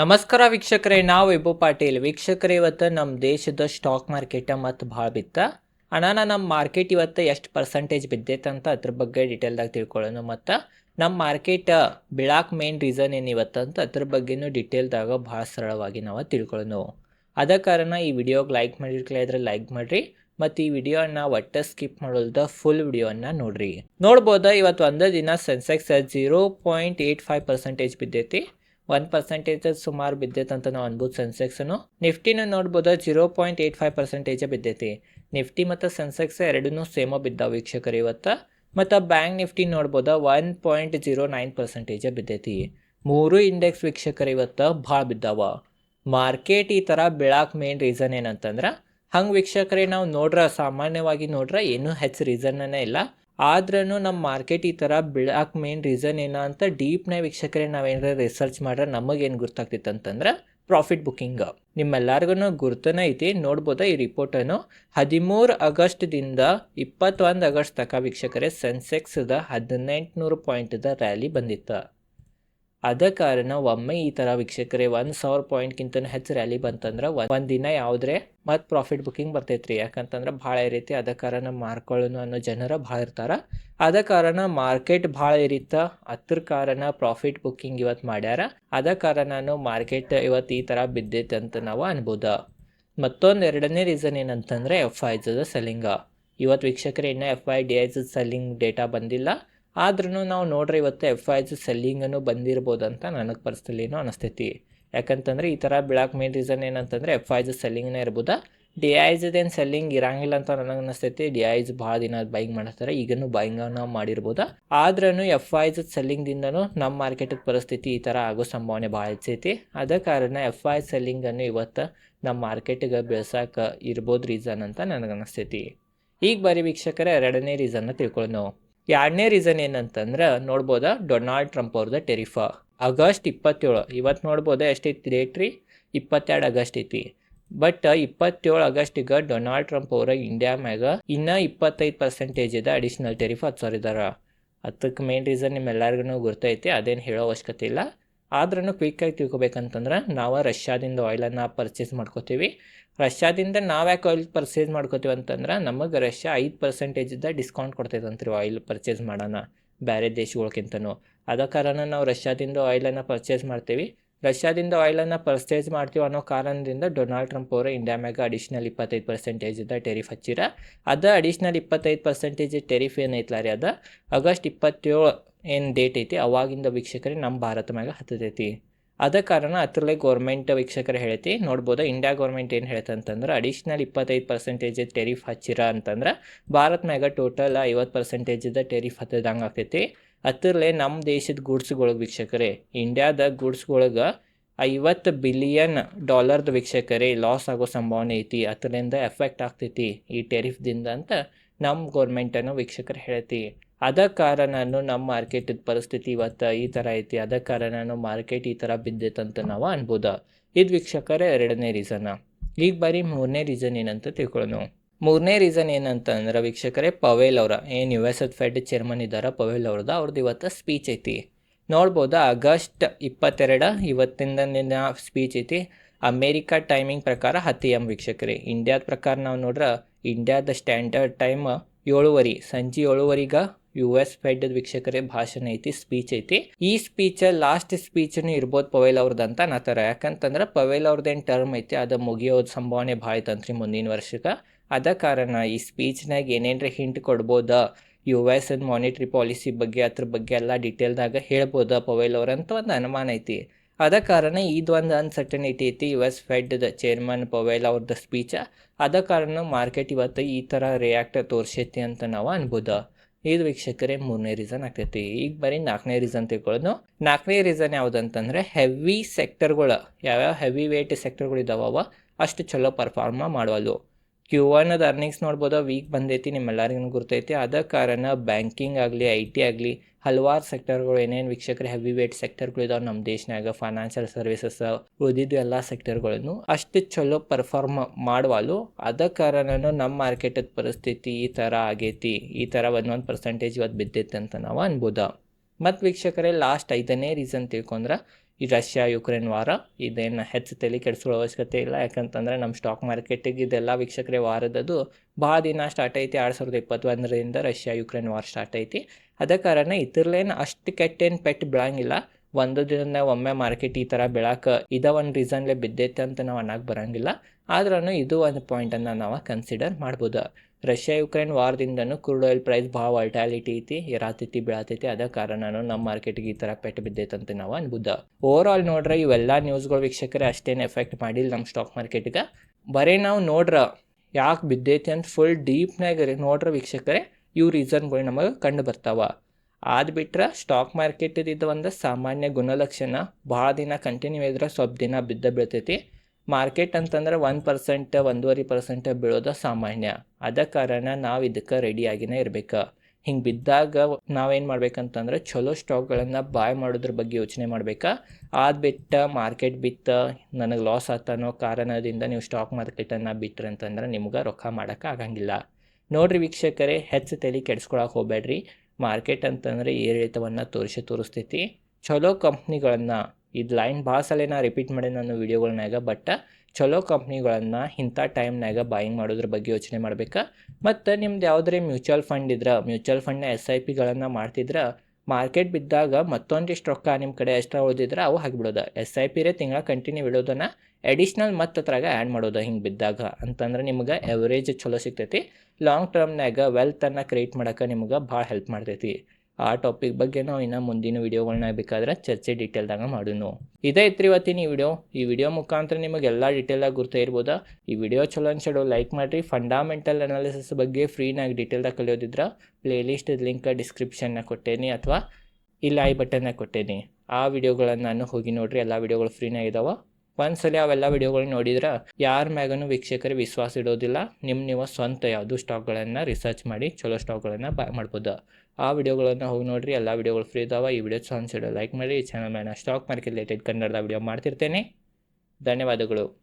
ನಮಸ್ಕಾರ ವೀಕ್ಷಕರೇ, ನಾವು ವಿಭು ಪಾಟೀಲ್. ವೀಕ್ಷಕರೇ, ಇವತ್ತು ನಮ್ಮ ದೇಶದ ಸ್ಟಾಕ್ ಮಾರ್ಕೆಟ ಮತ್ತು ಭಾಳ ಬಿತ್ತ. ಹಣನ ನಮ್ಮ ಮಾರ್ಕೆಟ್ ಇವತ್ತು ಎಷ್ಟು ಪರ್ಸೆಂಟೇಜ್ ಬಿದ್ದೈತೆ ಅಂತ ಅದ್ರ ಬಗ್ಗೆ ಡೀಟೇಲ್ದಾಗ ತಿಳ್ಕೊಳ್ಳೋಣ. ಮತ್ತು ನಮ್ಮ ಮಾರ್ಕೆಟ್ ಬೀಳಾಕ್ ಮೇನ್ ರೀಸನ್ ಏನು ಇವತ್ತು ಅಂತ ಅದ್ರ ಬಗ್ಗೆನೂ ಡೀಟೇಲ್ದಾಗ ಭಾಳ ಸರಳವಾಗಿ ನಾವು ತಿಳ್ಕೊಳ್ಳೋಣ. ಅದ ಕಾರಣ ಈ ವಿಡಿಯೋಗೆ ಲೈಕ್ ಮಾಡಿರ್ಕಲ ಇದ್ರೆ ಲೈಕ್ ಮಾಡಿರಿ. ಮತ್ತು ಈ ವಿಡಿಯೋನ ಒಟ್ಟ ಸ್ಕಿಪ್ ಮಾಡೋಲ್ದ ಫುಲ್ ವಿಡಿಯೋನ ನೋಡ್ರಿ. ನೋಡ್ಬೋದ, ಇವತ್ತು ಒಂದೇ ದಿನ Sensex zero point eight five percentage ಬಿದ್ದೈತಿ. One percentage ಸುಮಾರು ಬಿದ್ದೈತೆ ಅಂತ ನಾವು ಅನ್ಬೋದು ಸೆನ್ಸೆಕ್ಸ್ನು ನಿಫ್ಟಿನ ನೋಡ್ಬೋದು ಜೀರೋ ಪಾಯಿಂಟ್ ಏಯ್ಟ್ ಫೈವ್ ಪರ್ಸೆಂಟೇಜೇ ಬಿದ್ದೈತಿ. ನಿಫ್ಟಿ ಮತ್ತು ಸೆನ್ಸೆಕ್ಸ್ ಎರಡೂ ಸೇಮ ಬಿದ್ದಾವೆ ವೀಕ್ಷಕರು ಇವತ್ತು. ಮತ್ತು ಬ್ಯಾಂಕ್ ನಿಫ್ಟಿ ನೋಡ್ಬೋದು ಒನ್ ಪಾಯಿಂಟ್ ಜೀರೋ ನೈನ್ ಪರ್ಸೆಂಟೇಜೇ ಬಿದ್ದೈತಿ. ಮೂರು ಇಂಡೆಕ್ಸ್ ವೀಕ್ಷಕರು ಇವತ್ತು ಭಾಳ ಬಿದ್ದಾವ. ಮಾರ್ಕೆಟ್ ಈ ಥರ ಬೀಳಾಕ್ ಮೇನ್ ರೀಸನ್ ಏನಂತಂದ್ರೆ, ಹಂಗೆ ವೀಕ್ಷಕರೇ ನಾವು ನೋಡ್ರ, ಸಾಮಾನ್ಯವಾಗಿ ನೋಡ್ರ, ಏನೂ ಹೆಚ್ಚು ರೀಸನ್ನೇ ಇಲ್ಲ. ಆದ್ರೂ ನಮ್ಮ ಮಾರ್ಕೆಟ್ ಈ ಥರ ಬಿಳಾಕೆ ಮೇನ್ ರೀಸನ್ ಏನ ಅಂತ ಡೀಪ್ನ ವೀಕ್ಷಕರೇ ನಾವೇನಾರ ರಿಸರ್ಚ್ ಮಾಡ್ರೆ ನಮಗೇನು ಗೊತ್ತಾಗ್ತಿತ್ತು ಅಂತಂದ್ರೆ ಪ್ರಾಫಿಟ್ ಬುಕ್ಕಿಂಗ್ ನಿಮ್ಮೆಲ್ಲರಿಗೂ ಗುರ್ತನ ಐತಿ, ನೋಡ್ಬೋದು ಈ ರಿಪೋರ್ಟನ್ನು. ಹದಿಮೂರು ಆಗಸ್ಟ್ದಿಂದ ಇಪ್ಪತ್ತೊಂದು ಆಗಸ್ಟ್ ತನಕ ವೀಕ್ಷಕರೇ ಸೆನ್ಸೆಕ್ಸ್ದ ಹದಿನೆಂಟುನೂರು ಪಾಯಿಂಟ್ದ ರ್ಯಾಲಿ ಬಂದಿತ್ತು. ಅದ ಕಾರಣ ಒಮ್ಮೆ ಈ ಥರ ವೀಕ್ಷಕರೇ ಒಂದು ಸಾವಿರ ಪಾಯಿಂಟ್ಗಿಂತ ಹೆಚ್ಚು ರ್ಯಾಲಿ ಬಂತಂದ್ರೆ ಒಂದು ದಿನ ಯಾವುದ್ರೆ ಮತ್ತು ಪ್ರಾಫಿಟ್ ಬುಕಿಂಗ್ ಬರ್ತೈತ್ರಿ. ಯಾಕಂತಂದ್ರೆ ಭಾಳ ರೀತಿ ಅದ ಕಾರಣ ಮಾರ್ಕೊಳ್ಳೋನು ಅನ್ನೋ ಜನರ ಭಾಳ ಇರ್ತಾರ. ಅದ ಕಾರಣ ಮಾರ್ಕೆಟ್ ಭಾಳ ಇರಿತ ಅದ್ರ ಕಾರಣ ಪ್ರಾಫಿಟ್ ಬುಕಿಂಗ್ ಇವತ್ತು ಮಾಡ್ಯಾರ. ಅದ ಕಾರಣನು ಮಾರ್ಕೆಟ್ ಇವತ್ತು ಈ ಥರ ಬಿದ್ದೈತೆ ಅಂತ ನಾವು ಅನ್ಬೋದ. ಮತ್ತೊಂದು ಎರಡನೇ ರೀಸನ್ ಏನಂತಂದ್ರೆ ಎಫ್ ಐ ಸೆಲ್ಲಿಂಗ್ ಇವತ್ತು ವೀಕ್ಷಕರು ಇನ್ನೂ F I D I's selling data ಬಂದಿಲ್ಲ. ಆದ್ರೂ ನಾವು ನೋಡ್ರಿ ಇವತ್ತು ಎಫ್ ಐ ಐಸ್ ಸೆಲ್ಲಿಂಗನ್ನು ಬಂದಿರ್ಬೋದು ಅಂತ ನನಗೆ ಪರಿಸ್ಥಿತಿನೂ ಅನಿಸ್ತೈತಿ. ಯಾಕಂತಂದ್ರೆ ಈ ಥರ ಬಿಳಾಕ್ ಮೇನ್ ರೀಸನ್ ಏನಂತಂದ್ರೆ ಎಫ್ ಐ ಐಸ್ ಸೆಲ್ಲಿಂಗ್ನೇ ಇರ್ಬೋದಾ? ಡಿ ಐಸ್ದೇನು ಸೆಲ್ಲಿಂಗ್ ಇರಂಗಿಲ್ಲ ಅಂತ ನನಗೆ ಅನಿಸ್ತೈತಿ. ಡಿ ಐಸ್ ಭಾಳ ದಿನ ಬೈಂಗ್ ಮಾಡ್ತಾರೆ. ಈಗನು ಬೈಂಗ್ ನಾವು ಮಾಡಿರ್ಬೋದಾ? ಆದ್ರೂ ಎಫ್ ಐ ಐಸ್ ಸೆಲ್ಲಿಂಗ್ದಿಂದನೂ ನಮ್ಮ ಮಾರ್ಕೆಟ್ ಪರಿಸ್ಥಿತಿ ಈ ಥರ ಆಗೋ ಸಂಭಾವನೆ ಭಾಳ ಹೆಚ್ಚೈತಿ ಅದ ಕಾರಣ ಎಫ್ ಐ ಸೆಲ್ಲಿಂಗನ್ನು ಇವತ್ತು ನಮ್ಮ ಮಾರ್ಕೆಟಿಗೆ ಬೆಳೆಸೋಕೆ ಇರ್ಬೋದು ರೀಸನ್ ಅಂತ ನನಗೆ ಅನಿಸ್ತೈತಿ. ಈಗ ಬರೀ ವೀಕ್ಷಕರೇ ಎರಡನೇ ರೀಸನ್ನ ತಿಳ್ಕೊಳ್ಳೋಣ ಎರಡನೇ ರೀಸನ್ ಏನಂತಂದ್ರೆ ನೋಡ್ಬೋದಾ? ಡೊನಾಲ್ಡ್ ಟ್ರಂಪ್ ಅವ್ರದ್ದು ಟೆರಿಫಾ ಆಗಸ್ಟ್ ಇಪ್ಪತ್ತೇಳು. ಇವತ್ತು ನೋಡ್ಬೋದಾ ಎಷ್ಟೈತಿ ಡೇಟ್ ರೀ? ಇಪ್ಪತ್ತೆರಡು ಆಗಸ್ಟ್ ಐತಿ. ಬಟ್ ಇಪ್ಪತ್ತೇಳು ಆಗಸ್ಟಿಗೆ ಡೊನಾಲ್ಡ್ ಟ್ರಂಪ್ ಅವರ ಇಂಡಿಯಾ ಮ್ಯಾಗ ಇನ್ನೂ ಇಪ್ಪತ್ತೈದು ಪರ್ಸೆಂಟೇಜ್ ಇದೆ ಅಡಿಷ್ನಲ್ ಟೆರಿಫ್ ಹಚ್ಚಾರಿದಾರ ಅದಕ್ಕೆ ಮೇನ್ ರೀಸನ್ ನಿಮ್ಮೆಲ್ಲರಿಗೂ ಗೊತ್ತೈತಿ ಅದೇನು ಹೇಳೋ ಅವಶ್ಯಕತೆ ಇಲ್ಲ. ಆದ್ರೂ ಕ್ವಿಕ್ಕಾಗಿ ತಿಳ್ಕೊಬೇಕಂತಂದ್ರೆ ನಾವು ರಷ್ಯಾದಿಂದ ಆಯಿಲನ್ನು ಪರ್ಚೇಸ್ ಮಾಡ್ಕೋತೀವಿ. ರಷ್ಯಾದಿಂದ ನಾವು ಯಾಕೆ ಆಯಿಲ್ ಪರ್ಚೇಸ್ ಮಾಡ್ಕೋತೀವಿ ಅಂತಂದ್ರೆ ನಮಗೆ ರಷ್ಯಾ ಐದು ಪರ್ಸೆಂಟೇಜಿಂದ ಡಿಸ್ಕೌಂಟ್ ಕೊಡ್ತೈತಂತ್ರಿ ಆಯಿಲ್ ಪರ್ಚೇಸ್ ಮಾಡೋಣ. ಬೇರೆ ದೇಶಗಳ್ಕಿಂತನೂ. ಅದ ಕಾರಣ ನಾವು ರಷ್ಯಾದಿಂದ ಆಯಿಲನ್ನು ಪರ್ಚೇಸ್ ಮಾಡ್ತೀವಿ. ರಷ್ಯಾದಿಂದ ಆಯಿಲನ್ನು ಪರ್ಚೇಸ್ ಮಾಡ್ತೀವಿ ಅನ್ನೋ ಕಾರಣದಿಂದ ಡೊನಾಲ್ಡ್ ಟ್ರಂಪ್ ಅವರು ಇಂಡಿಯಾ ಮ್ಯಾಗ ಅಡಿಷ್ನಲ್ ಇಪ್ಪತ್ತೈದು ಪರ್ಸೆಂಟೇಜಿಂದ ಟೆರಿಫ್ ಹಚ್ಚಿರ. ಅದ ಅಡಿಷ್ನಲ್ ಇಪ್ಪತ್ತೈದು ಪರ್ಸೆಂಟೇಜ್ ಟೆರಿಫ್ ಏನೈತಲ್ಲ ರೀ ಅದ? ಆಗಸ್ಟ್ ಇಪ್ಪತ್ತೇಳು ಏನು ಡೇಟ್ ಐತಿ? ಅವಾಗಿಂದ ವೀಕ್ಷಕರೇ ನಮ್ಮ ಭಾರತ ಮ್ಯಾಗ ಹತ್ತತೈತಿ. ಅದ ಕಾರಣ ಅದರಲ್ಲೇ ಗೌರ್ಮೆಂಟ್ ವೀಕ್ಷಕರು ಹೇಳೈತಿ, ನೋಡ್ಬೋದು? ಇಂಡಿಯಾ ಗೌರ್ಮೆಂಟ್ ಏನು ಹೇಳ್ತಂತಂದ್ರೆ ಅಡಿಷ್ನಲ್ ಇಪ್ಪತ್ತೈದು ಪರ್ಸೆಂಟೇಜ್ ಟೆರಿಫ್ ಹಚ್ಚಿರ ಅಂತಂದ್ರೆ ಭಾರತ ಮ್ಯಾಗ ಟೋಟಲ್ ಐವತ್ತು ಪರ್ಸೆಂಟೇಜಿದ ಟೆರಿಫ್ ಹತ್ತದಂಗೆ ಆಗ್ತೈತಿ ಅದರಲ್ಲೇ ನಮ್ಮ ದೇಶದ ಗೂಡ್ಸ್ಗಳಿಗೆ ವೀಕ್ಷಕರೇ ಇಂಡಿಯಾದ ಗೂಡ್ಸ್ಗಳಿಗೆ ಐವತ್ತು ಬಿಲಿಯನ್ ಡಾಲರ್ದ ವೀಕ್ಷಕರೇ ಲಾಸ್ ಆಗೋ ಸಂಭಾವನೆ ಐತಿ. ಅದರಿಂದ ಎಫೆಕ್ಟ್ ಆಗ್ತೈತಿ ಈ ಟೆರಿಫ್ದಿಂದ ಅಂತ ನಮ್ಮ ಗೌರ್ಮೆಂಟನ್ನು ವೀಕ್ಷಕರು ಹೇಳ್ತಿ. ಅದ ಕಾರಣನು ನಮ್ಮ ಮಾರ್ಕೆಟ್ ಪರಿಸ್ಥಿತಿ ಇವತ್ತು ಈ ಥರ ಐತಿ, ಅದ ಕಾರಣನು ಮಾರ್ಕೆಟ್ ಈ ಥರ ಬಿದ್ದೈತಂತ ನಾವು ಅನ್ಬೋದ. ಇದು ವೀಕ್ಷಕರೇ ಎರಡನೇ ರೀಸನ್ ಈಗ ಬರೀ ಮೂರನೇ ರೀಸನ್ ಏನಂತ ತಿಳ್ಕೊಳ್ಳೋಣ ಮೂರನೇ ರೀಸನ್ ಏನಂತ ಅಂದ್ರೆ ವೀಕ್ಷಕರೇ, ಪವೇಲ್ ಅವರ ಏನು ಯು ಎಸ್ ಎದ್ ಫೆಡ್ ಚೇರ್ಮನ್ ಇದ್ದಾರೆ ಪವೇಲ್ ಅವ್ರದ್ದು ಅವ್ರದ್ದು ಇವತ್ತು ಸ್ಪೀಚ್ ಐತಿ. ನೋಡ್ಬೋದು, ಆಗಸ್ಟ್ ಇಪ್ಪತ್ತೆರಡ ಇವತ್ತಿಂದ ಸ್ಪೀಚ್ ಐತಿ. ಅಮೇರಿಕಾ ಟೈಮಿಂಗ್ ಪ್ರಕಾರ ಹತ್ತು ಎಂ ವೀಕ್ಷಕರೇ ಇಂಡಿಯಾದ ಪ್ರಕಾರ ನಾವು ನೋಡ್ರೆ ಇಂಡಿಯಾದ ಸ್ಟ್ಯಾಂಡರ್ಡ್ ಟೈಮ್ ಏಳುವರೆ, ಸಂಜೆ ಏಳುವರೆಗೆ ಯು ಎಸ್ ಫೆಡ್ ವೀಕ್ಷಕರೇ ಭಾಷಣ ಐತಿ ಸ್ಪೀಚ್ ಐತಿ. ಈ ಸ್ಪೀಚ್ ಲಾಸ್ಟ್ ಸ್ಪೀಚ್ ಇರ್ಬೋದು ಪವೇಲ್ ಅವ್ರದ್ದು ಅಂತ ಅನ್ನತ್ತಾರ ಯಾಕಂತಂದ್ರೆ ಪವೇಲ್ ಅವ್ರದ್ದೇನು ಟರ್ಮ್ ಐತಿ, ಅದು ಮುಗಿಯೋದು ಸಂಭಾವನೆ ಭಾಳ ಐತಂತ್ರಿ ಮುಂದಿನ ವರ್ಷಕ್ಕೆ. ಅದ ಕಾರಣ ಈ ಸ್ಪೀಚ್ನಾಗ ಏನೇನ್ರ ಹಿಂಟ್ ಕೊಡ್ಬೋದ? ಯು ಎಸ್ ಎನ್ ಮಾನಿಟ್ರಿ ಪಾಲಿಸಿ ಬಗ್ಗೆ, ಅದ್ರ ಬಗ್ಗೆ ಎಲ್ಲ ಡೀಟೇಲ್ದಾಗ ಹೇಳ್ಬೋದ ಪವೇಲ್ ಅವ್ರಂತ ಒಂದು ಅನುಮಾನ ಐತಿ. ಅದ ಕಾರಣ ಇದೊಂದು ಅನ್ಸರ್ಟನಿಟಿ ಐತಿ U S Fed chairman Powell ಅವ್ರದ ಸ್ಪೀಚ ಅದ ಕಾರಣ ಮಾರ್ಕೆಟ್ ಇವತ್ತು ಈ ಥರ ರಿಯಾಕ್ಟ್ ತೋರಿಸೈತಿ ಅಂತ ನಾವು ಅನ್ಬೋದ. ಇದು ವೀಕ್ಷಕರೇ ಮೂರನೇ ರೀಸನ್ ಆಗ್ತೈತಿ. ಈಗ ಬರೀ ನಾಲ್ಕನೇ ರೀಸನ್ ತಿಳ್ಕೊಳ್ಳೋದು. ನಾಲ್ಕನೇ ರೀಸನ್ ಯಾವುದಂತಂದ್ರೆ ಹೆವಿ ಸೆಕ್ಟರ್ಗಳು ಯಾವ್ಯಾವ ಹೆವಿ ವೇಟ್ ಸೆಕ್ಟರ್ಗಳು ಇದಾವ ಅಷ್ಟು ಚಲೋ ಪರ್ಫಾರ್ಮ ಮಾಡವಲ್ಲು ಕ್ಯೂ ಒನ್ದ ಅರ್ನಿಂಗ್ಸ್ ನೋಡ್ಬೋದು ವೀಕ್ ಬಂದೈತಿ, ನಿಮ್ಮೆಲ್ಲರಿಗೂ ಗುರ್ತೈತಿ. ಅದ ಕಾರಣ ಬ್ಯಾಂಕಿಂಗ್ ಆಗಲಿ ಐ ಟಿ ಆಗಲಿ, ಹಲವಾರು ಸೆಕ್ಟರ್ಗಳು ಏನೇನು ವೀಕ್ಷಕರು ಹೆವಿ ವೇಟ್ ಸೆಕ್ಟರ್ಗಳು ಇದಾವೆ ನಮ್ಮ ದೇಶನಾಗ ಫೈನಾನ್ಷಿಯಲ್ ಸರ್ವಿಸಸ್ ಉಳಿದಿದ್ದು ಎಲ್ಲ ಸೆಕ್ಟರ್ಗಳನ್ನು ಅಷ್ಟು ಚಲೋ ಪರ್ಫಾರ್ಮ್ ಮಾಡುವಲು. ಅದ ಕಾರಣನು ನಮ್ಮ ಮಾರ್ಕೆಟದ ಪರಿಸ್ಥಿತಿ ಈ ಥರ ಆಗೈತಿ. ಈ ಥರ ಒಂದೊಂದು ಪರ್ಸೆಂಟೇಜ್ ಇವತ್ತು ಬಿದ್ದೈತೆ ಅಂತ ನಾವು ಅನ್ಬೋದು. ಮತ್ತು ವೀಕ್ಷಕರೇ ಲಾಸ್ಟ್ ಐದನೇ ರೀಸನ್ ತಿಳ್ಕೊಂಡ್ರೆ ಈ ರಷ್ಯಾ, ಯುಕ್ರೇನ್ ವಾರ ಇದೇನು ಹೆಚ್ಚು ತಲೆ ಕೆಡಿಸ್ಕೊಳ್ಳೋ ಅವಶ್ಯಕತೆ ಇಲ್ಲ. ಯಾಕಂತಂದ್ರೆ ನಮ್ಮ ಸ್ಟಾಕ್ ಮಾರ್ಕೆಟಿಗೆ ಇದೆಲ್ಲ ವೀಕ್ಷಕರೇ ವಾರದದು ಭಾಳ ದಿನ ಸ್ಟಾರ್ಟ್ ಐತಿ. ಎರಡು ಸಾವಿರದ ಇಪ್ಪತ್ತೊಂದರಿಂದ ರಷ್ಯಾ, ಯುಕ್ರೇನ್ ವಾರ್ ಸ್ಟಾರ್ಟ್ ಐತಿ. ಅದ ಕಾರಣ ಇದ್ರಲ್ಲೇನು ಅಷ್ಟು ಕೆಟ್ಟೇನು ಪೆಟ್ಟು ಬೀಳಂಗಿಲ್ಲ. ಒಂದು ದಿನ ಒಮ್ಮೆ ಮಾರ್ಕೆಟ್ ಈ ಥರ ಬೆಳಕ ಇದ ಒಂದು ರೀಸನ್ಲೆ ಬಿದ್ದೈತೆ ಅಂತ ನಾವು ಅನ್ನಕ್ಕೆ ಬರೋಂಗಿಲ್ಲ. ಆದ್ರೂ ಇದು ಒಂದು ಪಾಯಿಂಟನ್ನು ನಾವು ಕನ್ಸಿಡರ್ ಮಾಡ್ಬೋದು. ರಷ್ಯಾ ಯುಕ್ರೇನ್ ವಾರದಿಂದನೂ ಕ್ರೂಡ್ ಆಯಿಲ್ ಪ್ರೈಸ್ ಭಾಳ ವಾಲ್ಟಾಲಿಟಿ ಐತಿ ಏರಾತೈತಿ ಬೀಳತೈತಿ. ಅದ ಕಾರಣನೂ ನಮ್ಮ ಮಾರ್ಕೆಟ್ಗೆ ಈ ಥರ ಪೆಟ್ಟು ಬಿದ್ದೈತಂತ ನಾವು ಅನ್ಬುದ ಓವರ್ ಆಲ್ ನೋಡ್ರೆ ಇವೆಲ್ಲ ನ್ಯೂಸ್ಗಳು ವೀಕ್ಷಕರೇ ಅಷ್ಟೇನು ಎಫೆಕ್ಟ್ ಮಾಡಿಲ್ಲ ನಮ್ಮ ಸ್ಟಾಕ್ ಮಾರ್ಕೆಟ್ಗೆ ಬರೀ ನಾವು ನೋಡ್ರ ಯಾಕೆ ಬಿದ್ದೈತಿ ಅಂತ ಫುಲ್ ಡೀಪ್ನಾಗ ನೋಡ್ರ ವೀಕ್ಷಕರೇ, ಇವು ರೀಸನ್ಗಳು ನಮಗೆ ಕಂಡು ಬರ್ತಾವ. ಅದು ಬಿಟ್ರೆ ಸ್ಟಾಕ್ ಮಾರ್ಕೆಟ್ ಇದು ಒಂದು ಸಾಮಾನ್ಯ ಗುಣಲಕ್ಷಣ. ಭಾಳ ದಿನ ಕಂಟಿನ್ಯೂ ಇದ್ರೆ ಸ್ವಲ್ಪ ದಿನ ಬಿದ್ದ ಬೀಳ್ತೈತಿ. ಮಾರ್ಕೆಟ್ ಅಂತಂದ್ರೆ ಒನ್ ಪರ್ಸೆಂಟ್, ಒಂದೂವರೆ ಪರ್ಸೆಂಟ್ ಬೀಳೋದು ಸಾಮಾನ್ಯ. ಅದ ಕಾರಣ ನಾವು ಇದಕ್ಕೆ ರೆಡಿಯಾಗಿನೇ ಇರ್ಬೇಕು. ಹಿಂಗೆ ಬಿದ್ದಾಗ ನಾವೇನು ಮಾಡ್ಬೇಕಂತಂದ್ರೆ ಚಲೋ ಸ್ಟಾಕ್ಗಳನ್ನು ಬಾಯ್ ಮಾಡೋದ್ರ ಬಗ್ಗೆ ಯೋಚನೆ ಮಾಡ್ಬೇಕಾ. ಅದು ಬಿಟ್ಟು ಮಾರ್ಕೆಟ್ ಬಿತ್ತ ನನಗೆ ಲಾಸ್ ಆತನೋ ಕಾರಣದಿಂದ ನೀವು ಸ್ಟಾಕ್ ಮಾರ್ಕೆಟನ್ನು ಬಿಟ್ರಿ ಅಂತಂದ್ರೆ ನಿಮ್ಗೆ ರೊಕ್ಕ ಮಾಡೋಕೆ ಆಗಂಗಿಲ್ಲ. ನೋಡ್ರಿ ವೀಕ್ಷಕರೇ ಹೆಚ್ಚು ತಲೆ ಕೆಡಿಸ್ಕೊಳಕ್ಕೆ ಹೋಗ್ಬೇಡ್ರಿ ಮಾರ್ಕೆಟ್ ಅಂತಂದರೆ ಏರಿಳಿತವನ್ನು ತೋರಿಸಿ ತೋರಿಸ್ತೈತಿ. ಚಲೋ ಕಂಪ್ನಿಗಳನ್ನು ಇದು ಲೈನ್ ಭಾಳ ಸಲ ನಾ ರಿಪೀಟ್ ಮಾಡಿ ನಾನು ವೀಡಿಯೋಗಳ್ನಾಗ ಬಟ್ ಚಲೋ ಕಂಪ್ನಿಗಳನ್ನು ಇಂಥ ಟೈಮ್ನಾಗ ಬಾಯಿಂಗ್ ಮಾಡೋದ್ರ ಬಗ್ಗೆ ಯೋಚನೆ ಮಾಡ್ಬೇಕು. ಮತ್ತು ನಿಮ್ದು ಯಾವುದೇ ಮ್ಯೂಚುವಲ್ ಫಂಡ್ ಇದ್ರೆ ಮ್ಯೂಚುವಲ್ ಫಂಡ್ನ ಎಸ್ ಐ ಪಿಗಳನ್ನು ಮಾಡ್ತಿದ್ರೆ ಮಾರ್ಕೆಟ್ ಬಿದ್ದಾಗ ಮತ್ತೊಂದಿಷ್ಟು ರೊಕ್ಕ ನಿಮ್ಮ ಕಡೆ ಎಕ್ಸ್ಟ್ರಾ ಉಳಿದಿದ್ರೆ, ಅವು ಹಾಕಿಬಿಡೋದು. ಎಸ್ ಐ ಪಿರೇ ತಿಂಗಳ ಕಂಟಿನ್ಯೂ ಇಡೋದನ್ನು ಎಡಿಷ್ನಲ್ ಮತ್ತು ಅದ್ರಾಗ ಆ್ಯಡ್ ಮಾಡೋದು ಹಿಂಗೆ ಬಿದ್ದಾಗ. ಅಂತಂದ್ರೆ ನಿಮ್ಗೆ ಎವರೇಜ್ ಚಲೋ ಸಿಗ್ತೈತಿ. ಲಾಂಗ್ ಟರ್ಮ್ನಾಗ ವೆಲ್ತನ್ನು ಕ್ರಿಯೇಟ್ ಮಾಡೋಕೆ ನಿಮ್ಗೆ ಭಾಳ ಹೆಲ್ಪ್ ಮಾಡ್ತೈತಿ. ಆ ಟಾಪಿಕ್ ಬಗ್ಗೆ ನಾವು ಇನ್ನು ಮುಂದಿನ ವೀಡಿಯೋಗಳನ್ನ ಬೇಕಾದ್ರೆ ಚರ್ಚೆ ಡೀಟೇಲ್ದಾಗ ಮಾಡೋಣ ಇದೇ ಇತ್ತು ಇವತ್ತಿನ ಈ ವಿಡಿಯೋ. ಈ ವಿಡಿಯೋ ಮುಖಾಂತರ ನಿಮಗೆ ಎಲ್ಲ ಡೀಟೇಲಾಗಿ ಗುರ್ತಾ ಇರ್ಬೋದಾ? ಈ ವಿಡಿಯೋ ಚಲೋ ಅನ್ಸೋ ಲೈಕ್ ಮಾಡಿರಿ. ಫಂಡಾಮೆಂಟಲ್ ಅನಾಲಿಸಿಸ್ ಬಗ್ಗೆ ಫ್ರೀನಾಗಿ ಡೀಟೇಲ್ದಾಗ ಕಲಿಯೋದಿದ್ರೆ ಪ್ಲೇಲಿಸ್ಟ್ ಲಿಂಕ್ ಡಿಸ್ಕ್ರಿಪ್ಷನ್ನ ಕೊಟ್ಟೇನಿ ಅಥವಾ ಇಲ್ಲ ಐ ಬಟನ್ನ ಕೊಟ್ಟೇನಿ. ಆ ವಿಡಿಯೋಗಳನ್ನು ನಾನು ಹೋಗಿ ನೋಡ್ರಿ. ಎಲ್ಲ ವಿಡಿಯೋಗಳು ಫ್ರೀನಾಗಿದ್ದಾವೆ ಒಂದ್ಸಲ ಅವೆಲ್ಲ ವಿಡಿಯೋಗಳು ನೋಡಿದ್ರೆ ಯಾರ ಮ್ಯಾಗನು ವೀಕ್ಷಕರು ವಿಶ್ವಾಸ ಇಡೋದಿಲ್ಲ. ನಿಮ್ಮ ನೀವು ಸ್ವಂತ ಯಾವುದು ಸ್ಟಾಕ್ಗಳನ್ನು ರಿಸರ್ಚ್ ಮಾಡಿ ಚಲೋ ಸ್ಟಾಕ್ಗಳನ್ನು ಬೈ, ಮಾಡ್ಬೋದು. ಆ ವಿಡಿಯೋಗಳನ್ನು ಹೋಗಿ ನೋಡಿರಿ, ಎಲ್ಲ ವಿಡಿಯೋಗಳು ಫ್ರೀ ಇದಾವೆ. ಈ ವಿಡಿಯೋ ಚಾನ್ಸ್ ಲೈಕ್ ಮಾಡಿ. ಈ ಚಾನಲ್ ಮೇಲೆ ಸ್ಟಾಕ್ ಮಾರ್ಕೆಟ್ ರಿಲೇಟೆಡ್ ಕನ್ನಡದ ವಿಡಿಯೋ ಮಾಡ್ತಿರ್ತೇನೆ. ಧನ್ಯವಾದಗಳು.